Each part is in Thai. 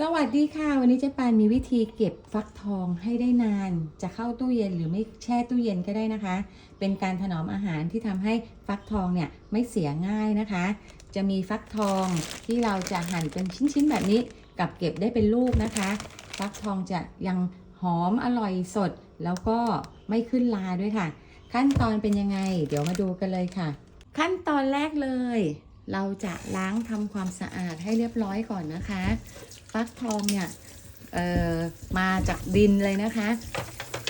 สวัสดีค่ะ วันนี้เจ๊ปานมีวิธีเก็บฟักทองให้ได้นาน จะเข้าตู้เย็นหรือไม่แช่ตู้เย็นก็ได้นะคะ เป็นการถนอมอาหารที่ทำให้ฟักทองเนี่ยไม่เสียง่ายนะคะ จะมีฟักทองที่เราจะหั่นเป็นชิ้นๆแบบนี้ กับเก็บได้เป็นลูกนะคะ ฟักทองจะยังหอมอร่อยสด แล้วก็ไม่ขึ้นลาด้วยค่ะ ขั้นตอนเป็นยังไง เดี๋ยวมาดูกันเลยค่ะ ขั้นตอนแรกเลย เราจะล้างทำความสะอาดให้เรียบร้อยก่อนนะคะ ฟักทองเนี่ยมาจากดินเลยนะคะ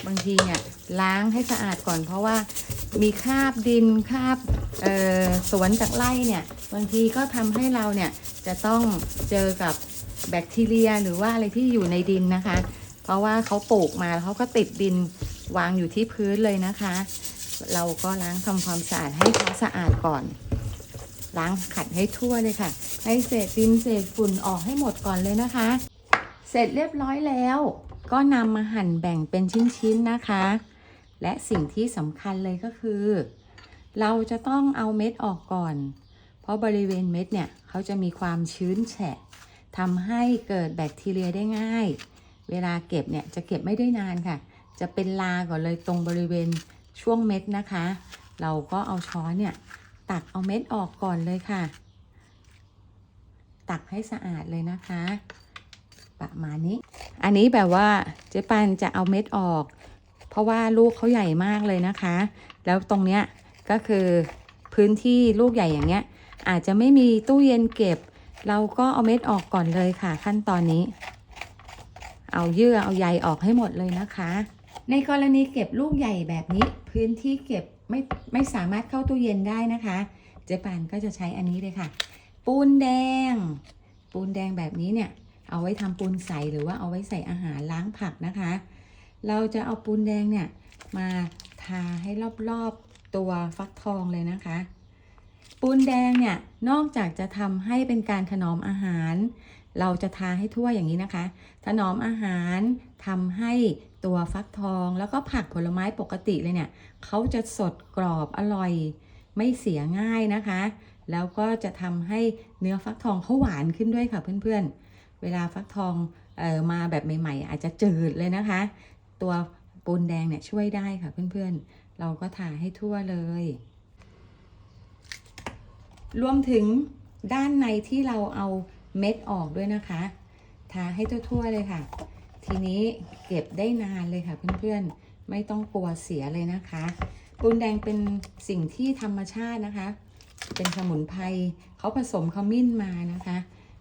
บางทีเนี่ยล้างให้สะอาดก่อน เพราะว่ามีคราบดินคราบสวนจากไร่เนี่ยบางทีก็ทำให้เราเนี่ยจะต้องเจอกับแบคทีเรียหรือว่าอะไรที่อยู่ในดินนะคะ เพราะว่าเขาปลูกมาแล้วเขาก็ติดดินวางอยู่ที่พื้นเลยนะคะ เราก็ล้างทำความสะอาดให้เขาสะอาดก่อน ล้างขัดให้ทั่วเลยค่ะ ให้เศษดินเศษฝุ่นออกให้หมดก่อนเลยนะคะ เสร็จเรียบร้อยแล้ว ก็นำมาหั่นแบ่งเป็นชิ้นๆนะคะ และสิ่งที่สำคัญเลยก็คือ เราจะต้องเอาเม็ดออกก่อน เพราะบริเวณเม็ดเนี่ยเขาจะมีความชื้นแฉะทำให้เกิดแบคทีเรียได้ง่าย เวลาเก็บเนี่ยจะเก็บไม่ได้นานค่ะ จะเป็นลาก่อนเลยตรงบริเวณช่วงเม็ดนะคะ เราก็เอาช้อนเนี่ย ตักเอาเม็ดออกก่อนเลยค่ะ ตักให้สะอาดเลยนะคะ ประมาณนี้ อันนี้แบบว่าเจ๊ปันจะเอาเม็ดออก เพราะว่าลูกเขาใหญ่มากเลยนะคะ แล้วตรงเนี้ยก็คือพื้นที่ลูกใหญ่อย่างเงี้ย อาจจะไม่มีตู้เย็นเก็บ เราก็เอาเม็ดออกก่อนเลยค่ะ ขั้นตอนนี้ เอาเยื่อเอาใยออกให้หมดเลยนะคะ ในกรณีเก็บลูกใหญ่แบบนี้ พื้นที่เก็บ ไม่ไม่สามารถเข้าตู้เย็นได้นะคะ เจ๊ปานก็จะใช้อันนี้เลยค่ะ ปูนแดง ปูนแดงแบบนี้เนี่ย เอาไว้ทำปูนใสหรือว่าเอาไว้ใส่อาหารล้างผักนะคะ เราจะเอาปูนแดงเนี่ยมาทาให้รอบๆตัวฟักทองเลยนะคะ ปูนแดงเนี่ยนอกจากจะทำให้เป็นการถนอมอาหาร เราจะทาให้ทั่วอย่างนี้นะคะ ถนอมอาหารทำให้ตัวฟักทอง แล้วก็ผักผลไม้ปกติเลยเนี่ยเขาจะสดกรอบอร่อย ไม่เสียง่ายนะคะ แล้วก็จะทำให้เนื้อฟักทองเขาหวานขึ้นด้วยค่ะเพื่อนๆ เวลาฟักทองเออมาแบบใหม่ ๆ อาจจะจืดเลยนะคะ ตัวปูนแดงเนี่ยช่วยได้ค่ะเพื่อนๆ เราก็ทาให้ทั่วเลย รวมถึงด้านในที่เราเอา เม็ดออกด้วยนะคะทาให้ทั่วๆเลยค่ะ ทีนี้เก็บได้นานเลยค่ะเพื่อนๆ ไม่ต้องกลัวเสียเลยนะคะ ปูนแดงเป็นสิ่งที่ธรรมชาตินะคะ เป็นสมุนไพรเขาผสมขมิ้นมานะคะ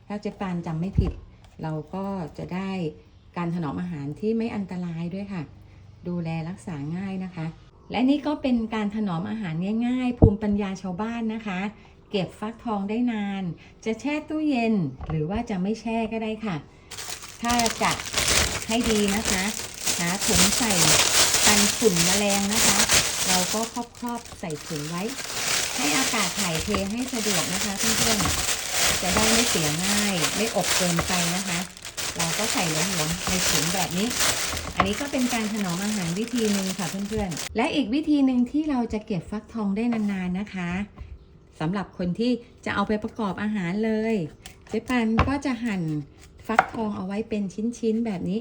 ถ้าเจ๊ปานจำไม่ผิด เราก็จะได้การถนอมอาหารที่ไม่อันตรายด้วยค่ะ ดูแลรักษาง่ายนะคะ และนี่ก็เป็นการถนอมอาหารง่าย ๆ ภูมิปัญญาชาวบ้านนะคะ เก็บฟักทองได้นาน จะแช่ตู้เย็นหรือว่าจะไม่แช่ก็ได้ค่ะ ถ้าจะให้ดีนะคะ หาถุงใส่กันฝุ่นแมลงนะคะ เราก็ครอบๆใส่ถุงไว้ ให้อากาศถ่ายเทให้สะดวกนะคะเพื่อนๆจะได้ไม่เสียง่าย ไม่อบเกินไปนะคะ เราก็ใส่หลวมๆในถุงแบบนี้อันนี้ก็เป็นการถนอมอาหารวิธีหนึ่งค่ะเพื่อนๆ และอีกวิธีหนึ่งที่เราจะเก็บฟักทองได้นานๆนะคะ สำหรับคนที่จะเอาไปประกอบอาหารเลยเจ๊ปันก็จะหั่นฟักทองเอาไว้เป็นชิ้นๆแบบนี้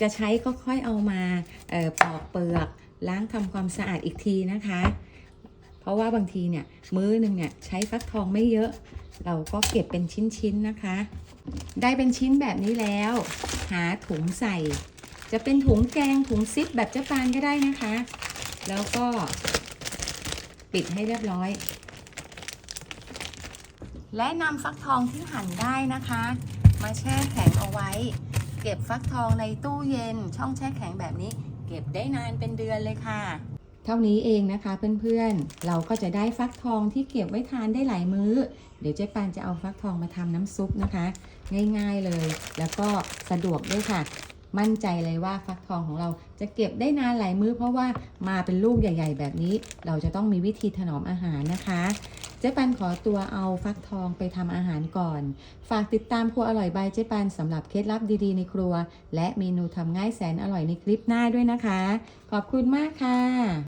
จะใช้ก็ค่อยเอามาเออปอกเปลือกล้างทำความสะอาดอีกทีนะคะ เพราะว่าบางทีเนี่ยมื้อหนึ่งเนี่ยใช้ฟักทองไม่เยอะ เราก็เก็บเป็นชิ้นๆนะคะ ได้เป็นชิ้นแบบนี้แล้ว หาถุงใส่ จะเป็นถุงแกงถุงซิปแบบเจ๊ปานก็ได้นะคะ แล้วก็ปิดให้เรียบร้อย และนำฟักทองที่หั่นได้นะคะ มาแช่แข็งเอาไว้ เก็บฟักทองในตู้เย็น ช่องแช่แข็งแบบนี้ เก็บได้นานเป็นเดือนเลยค่ะ เท่านี้เองนะคะเพื่อนๆ เราก็จะได้ฟักทองที่เก็บไว้ทานได้หลายมื้อ เดี๋ยวเจ๊ปานจะเอาฟักทองมาทำน้ำซุปนะคะ ง่ายๆเลย แล้วก็สะดวกด้วยค่ะมั่นใจเลยว่าฟักทองของเราจะเก็บได้นานหลายมื้อเพราะว่ามาเป็นลูกใหญ่ ๆ แบบนี้ เราจะต้องมีวิธีถนอมอาหารนะคะ เจ๊ปันขอตัวเอาฟักทองไปทำอาหารก่อน ฝากติดตามครัวอร่อยบายเจ๊ปันสำหรับเคล็ดลับดีๆในครัว และเมนูทำง่ายแสนอร่อยในคลิปหน้าด้วยนะคะ ขอบคุณมากค่ะ